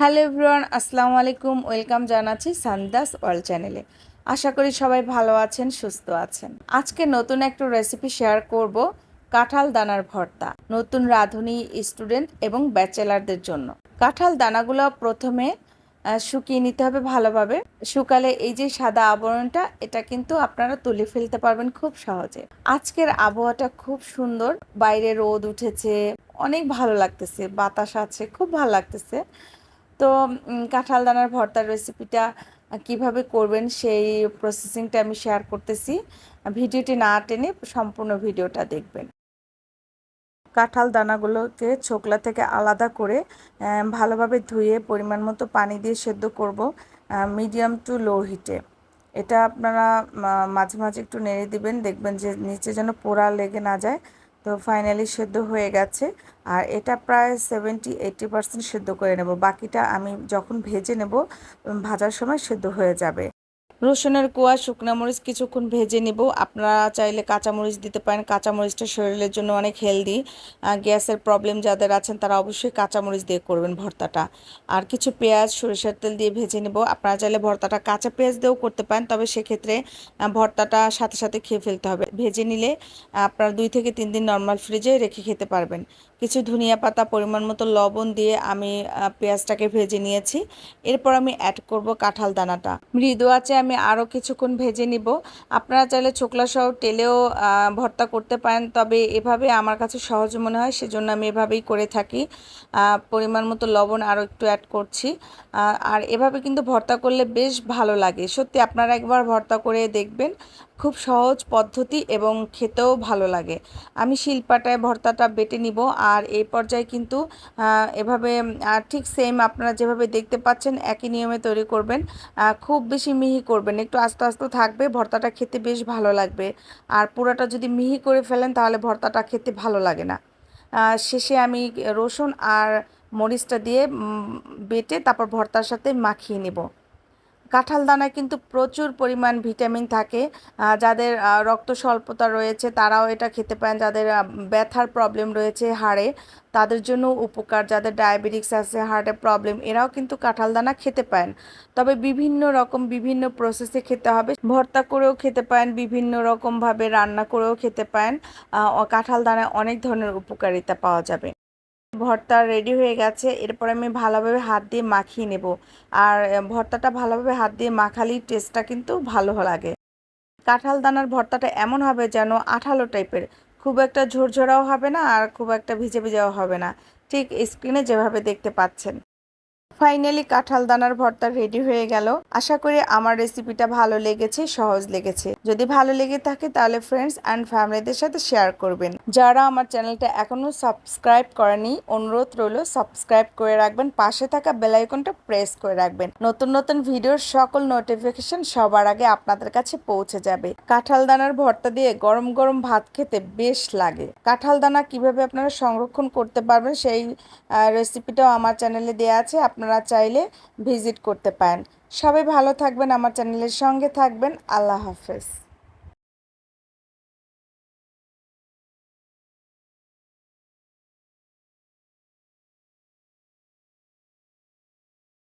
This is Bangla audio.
হ্যালো এভরিওয়ান, আসসালামু আলাইকুম। ওয়েলকাম জানাচ্ছি সান্দাস ওয়ার্ল্ড চ্যানেলে। আশা করি সবাই ভালো আছেন, সুস্থ আছেন। আজকে নতুন একটা রেসিপি শেয়ার করব, কাঁঠাল দানার ভর্তা। নতুন রাঁধুনি স্টুডেন্ট এবং ব্যাচেলারদের জন্য। কাঁঠাল দানাগুলো প্রথমে শুকিয়ে নিতে হবে ভালোভাবে। শুকালে এই যে সাদা আবরণটা, এটা কিন্তু আপনারা তুলে ফেলতে পারবেন খুব সহজে। আজকের আবহাওয়াটা খুব সুন্দর। বাইরে রোদ উঠেছে, অনেক ভালো লাগতেছে, বাতাস আছে, খুব ভালো লাগতেছে। তো কাঁঠাল দানার ভর্তার রেসিপিটা কীভাবে করবেন সেই প্রসেসিংটা আমি শেয়ার করতেছি। ভিডিওটি না টেনে সম্পূর্ণ ভিডিওটা দেখবেন। কাঁঠাল দানাগুলোকে ছোকলা থেকে আলাদা করে ভালোভাবে ধুয়ে পরিমাণ মতো পানি দিয়ে সেদ্ধ করব মিডিয়াম টু লো হিটে এটা আপনারা মাঝে মাঝে একটু নেড়ে দিবেন, দেখবেন যে নিচে যেন পোড়া লেগে না যায়। তো ফাইনালি সেদ্ধ হয়ে গেছে। আর এটা প্রায় সেভেন্টি এইটি পার্সেন্ট সেদ্ধ করে নেব। বাকিটা আমি যখন ভেজে নেব ভাজার সময় সেদ্ধ হয়ে যাবে। রসুনের কোয়া, শুকনো মরিচ কিছুক্ষণ ভেজে নিব। আপনারা চাইলে কাঁচামরিচ দিতে পারেন। কাঁচামরিচটা শরীরের জন্য অনেক হেলদি গ্যাসের প্রবলেম যাদের আছেন তারা অবশ্যই কাঁচামরিচ দিয়ে করবেন ভর্তাটা। আর কিছু পেঁয়াজ, সরিষার তেল দিয়ে ভেজে নেব। আপনারা চাইলে ভর্তাটা কাঁচা পেঁয়াজ দিয়েও করতে পারেন, তবে সেক্ষেত্রে ভর্তাটা সাথে সাথে খেয়ে ফেলতে হবে। ভেজে নিলে, আপনারা দুই থেকে তিন দিন নর্মাল ফ্রিজে রেখে খেতে পারবেন। কিছু ধনিয়া পাতা পরিমাণ মতো লবণ দিয়ে আমি পেঁয়াজটাকে ভেজে নিয়েছি। এরপর আমি অ্যাড করব কাঁঠাল দানাটা। মৃদু আছে আমি আরও কিছুক্ষণ ভেজে নিব। আপনারা চাইলে ছোকলা সহ আহ, ভর্তা করতে পারেন তবে এভাবে আমার কাছে সহজ মনে হয় সেজন্য আমি এভাবেই করে থাকি। পরিমাণ মতো লবণ আরও একটু অ্যাড করছি। আর এভাবে কিন্তু ভর্তা করলে বেশ ভালো লাগে। সত্যি আপনারা একবার ভর্তা করে দেখবেন খুব সহজ পদ্ধতি এবং খেতেও ভালো লাগে। আমি শিলপাটায় ভর্তাটা বেটে নিব। আর এই পর্যায়ে কিন্তু এভাবে ঠিক সেম আপনারা যেভাবে দেখতে পাচ্ছেন, একই নিয়মে তৈরি করবেন। খুব বেশি মিহি করবেন, একটু আস্তে আস্তে থাকবে, ভর্তাটা খেতে বেশ ভালো লাগবে। আর পুরোটা যদি মিহি করে ফেলেন, তাহলে ভর্তাটা খেতে ভালো লাগে না। শেষে আমি রসুন আর মরিচটা দিয়ে বেটে তারপর ভর্তার সাথে মাখিয়ে নেব। কাঁঠাল দানায় কিন্তু প্রচুর পরিমাণ ভিটামিন থাকে যাদের রক্ত স্বল্পতা রয়েছে, তারাও এটা খেতে পারেন। যাদের ব্যথার প্রবলেম রয়েছে হাড়ে, তাদের জন্য উপকার। যাদের ডায়াবেটিক্স আছে হার্টের প্রবলেম এরাও কিন্তু কাঁঠাল দানা খেতে পারেন। তবে বিভিন্ন রকম, বিভিন্ন প্রসেসে খেতে হবে। ভর্তা করেও খেতে পারেন, বিভিন্ন রকমভাবে রান্না করেও খেতে পারেন। কাঁঠাল দানায় অনেক ধরনের উপকারিতা পাওয়া যাবে। ভর্তা রেডি হয়ে গেছে, এরপর আমি ভালোভাবে হাত দিয়ে মাখিয়ে নেব। আর ভর্তাটা ভালোভাবে হাত দিয়ে মাখালেই টেস্টটা কিন্তু ভালো লাগে। কাঁঠাল দানার ভর্তাটা এমন হবে যেন আঠালো টাইপের খুব একটা ঝোরঝোরাও হবে না আর খুব একটা ভিজে ভিজেও হবে না। ঠিক স্ক্রিনে যেভাবে দেখতে পাচ্ছেন। ফাইনালি কাঁঠাল দানার ভর্তা রেডি হয়ে গেল। আশা করি আমার রেসিপিটা ভালো লেগেছে, সহজ লেগেছে। যদি ভালো লেগে থাকে তাহলে ফ্রেন্ডস অ্যান্ড ফ্যামিলিদের সাথে শেয়ার করবেন। যারা আমার চ্যানেলটা এখনও সাবস্ক্রাইব করেনি, অনুরোধ রইল সাবস্ক্রাইব করে রাখবেন, পাশে থাকা বেল আইকনটা প্রেস করে রাখবেন। নতুন নতুন ভিডিওর সকল নোটিফিকেশন সবার আগে আপনাদের কাছে পৌঁছে যাবে। কাঁঠাল দানার ভর্তা দিয়ে গরম গরম ভাত খেতে বেশ লাগে। কাঁঠাল দানা কীভাবে আপনারা সংরক্ষণ করতে পারবেন সেই রেসিপিটাও আমার চ্যানেলে দেওয়া আছে। আপনারা চাইলে ভিজিট করতে পারেন। সবাই ভালো থাকবেন আমার চ্যানেলের সঙ্গে থাকবেন। আল্লাহ হাফেজ।